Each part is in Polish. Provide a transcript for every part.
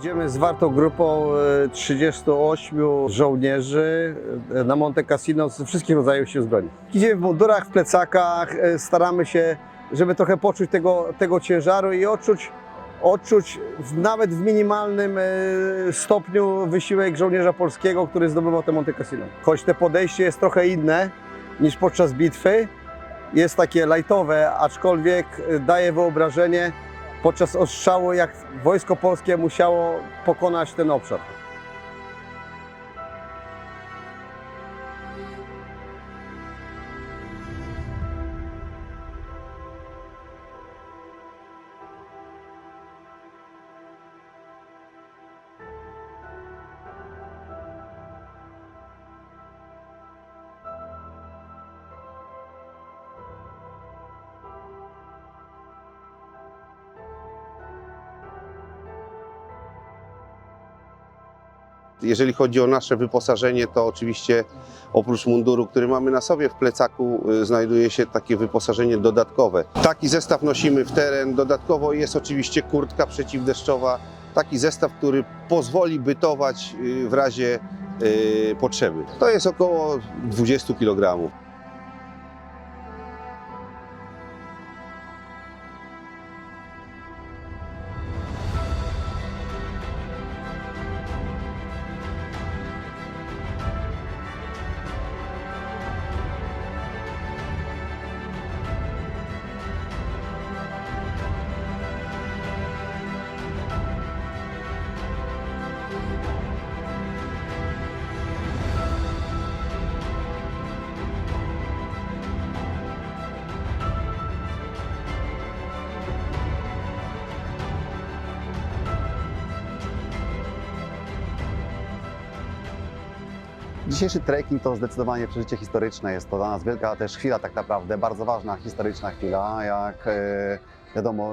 Idziemy z wartą grupą e, 38 żołnierzy e, na Monte Cassino z wszystkich rodzajów sił zbrojnych. Idziemy w mundurach, w plecakach, e, staramy się, żeby trochę poczuć tego, tego ciężaru i odczuć, odczuć nawet w minimalnym e, stopniu wysiłek żołnierza polskiego, który zdobywał te Monte Cassino. Choć te podejście jest trochę inne niż podczas bitwy, jest takie lajtowe, aczkolwiek e, daje wyobrażenie, podczas ostrzału, jak wojsko polskie musiało pokonać ten obszar. Jeżeli chodzi o nasze wyposażenie, to oczywiście oprócz munduru, który mamy na sobie w plecaku, y, znajduje się takie wyposażenie dodatkowe. Taki zestaw nosimy w teren. Dodatkowo jest oczywiście kurtka przeciwdeszczowa. Taki zestaw, który pozwoli bytować y, w razie y, potrzeby. To jest około 20 kg. Dzisiejszy trekking to zdecydowanie przeżycie historyczne. Jest to dla nas wielka też chwila tak naprawdę, bardzo ważna, historyczna chwila. Jak e, wiadomo,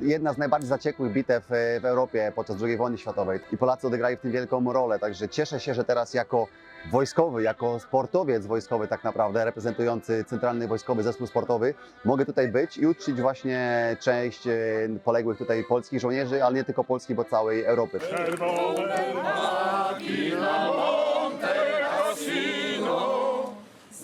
jedna z najbardziej zaciekłych bitew e, w Europie podczas II wojny światowej i Polacy odegrali w tym wielką rolę. Także cieszę się, że teraz jako wojskowy, jako sportowiec wojskowy tak naprawdę, reprezentujący Centralny Wojskowy Zespół Sportowy, mogę tutaj być i uczcić właśnie część e, poległych tutaj polskich żołnierzy, ale nie tylko polskich, bo całej Europy.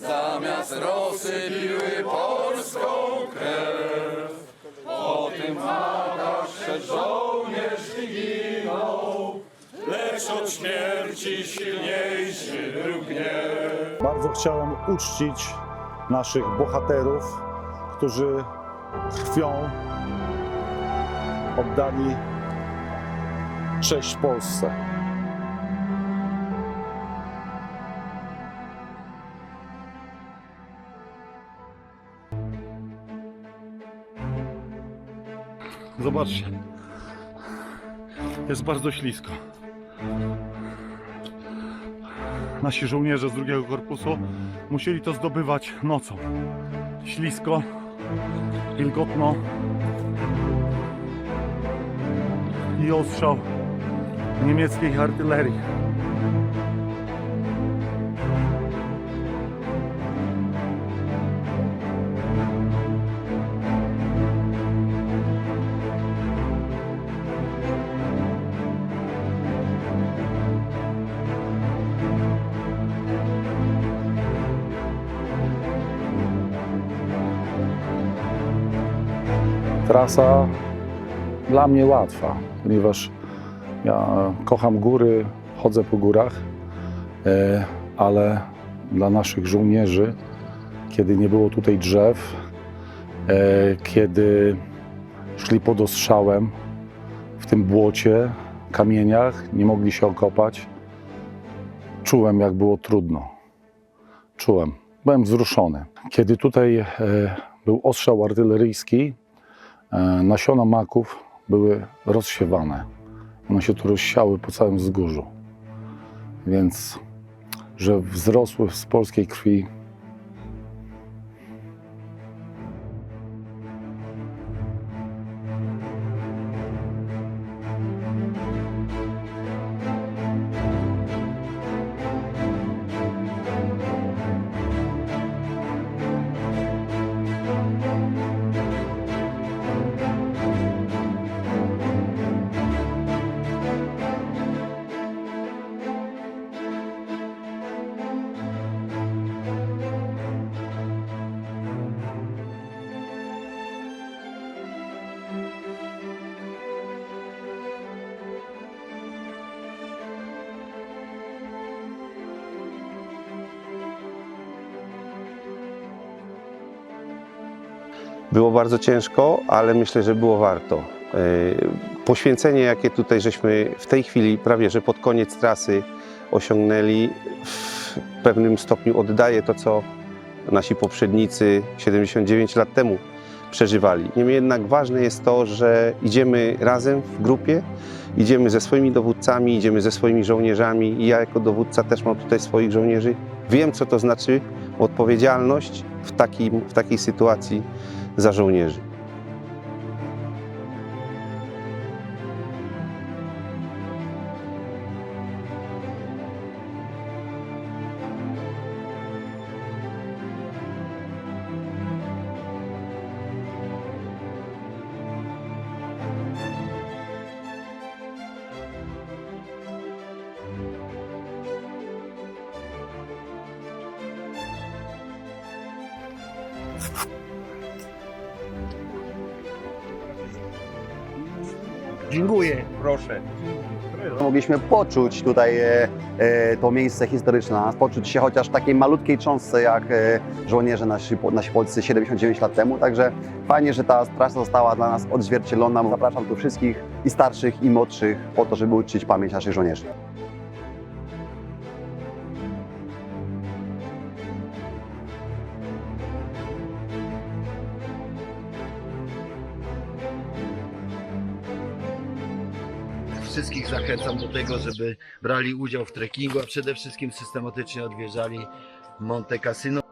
Zamiast rosy piły polską krew. Po tym madasz przed żołnierz ginął, lecz od śmierci silniejszy był gniew. Bardzo chciałem uczcić naszych bohaterów, którzy krwią oddali cześć Polsce. Zobaczcie, jest bardzo ślisko. Nasi żołnierze z drugiego korpusu musieli to zdobywać nocą. Ślisko, wilgotno i ostrzał niemieckiej artylerii. Trasa dla mnie łatwa, ponieważ ja kocham góry, chodzę po górach, e, ale dla naszych żołnierzy, kiedy nie było tutaj drzew, e, kiedy szli pod ostrzałem w tym błocie, kamieniach, nie mogli się okopać, czułem, jak było trudno. Czułem. Byłem wzruszony. Kiedy tutaj e, był ostrzał artyleryjski, nasiona maków były rozsiewane. One się tu rozsiały po całym wzgórzu. Więc, że wzrosły z polskiej krwi, Było bardzo ciężko, ale myślę, że było warto. E, Poświęcenie, jakie tutaj żeśmy w tej chwili, prawie że pod koniec trasy osiągnęli, w pewnym stopniu oddaje to, co nasi poprzednicy 79 lat temu przeżywali. Niemniej jednak ważne jest to, że idziemy razem w grupie, idziemy ze swoimi dowódcami, idziemy ze swoimi żołnierzami i ja jako dowódca też mam tutaj swoich żołnierzy. Wiem, co to znaczy odpowiedzialność w, takim, w takiej sytuacji za żołnierzy. Dziękuję. Proszę. Mogliśmy poczuć tutaj e, e, to miejsce historyczne, poczuć się chociaż w takiej malutkiej cząstce jak e, żołnierze nasi, nasi polscy 79 lat temu. Także fajnie, że ta trasa została dla nas odzwierciedlona. Zapraszam tu wszystkich i starszych i młodszych po to, żeby uczcić pamięć naszych żołnierzy. Wszystkich zachęcam do tego, żeby brali udział w trekkingu, a przede wszystkim systematycznie odwiedzali Monte Cassino.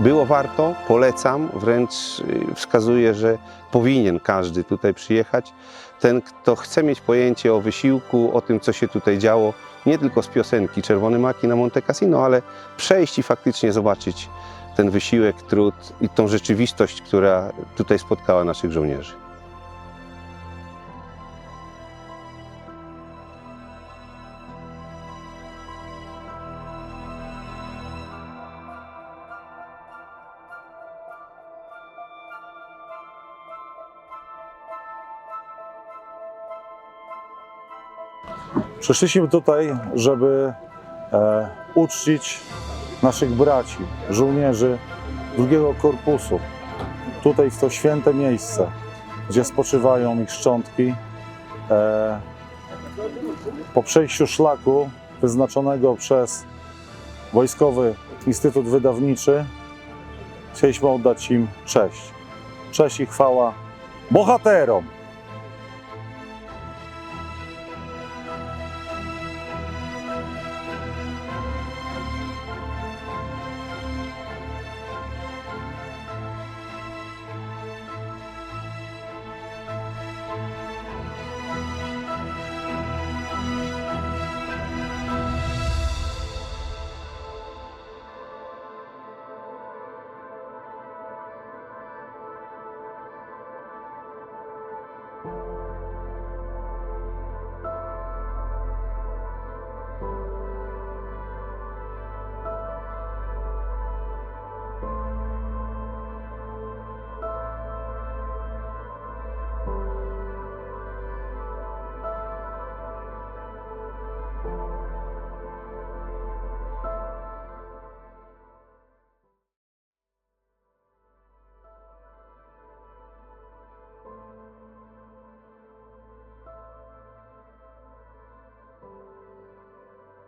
Było warto, polecam, wręcz y, wskazuję, że powinien każdy tutaj przyjechać. Ten, kto chce mieć pojęcie o wysiłku, o tym, co się tutaj działo, nie tylko z piosenki Czerwony Maki na Monte Cassino, ale przejść i faktycznie zobaczyć ten wysiłek, trud i tą rzeczywistość, która tutaj spotkała naszych żołnierzy. Przyszliśmy tutaj, żeby e, uczcić naszych braci, żołnierzy drugiego korpusu. Tutaj w to święte miejsce, gdzie spoczywają ich szczątki. E, po przejściu szlaku wyznaczonego przez Wojskowy Instytut Wydawniczy chcieliśmy oddać im cześć. Cześć i chwała bohaterom!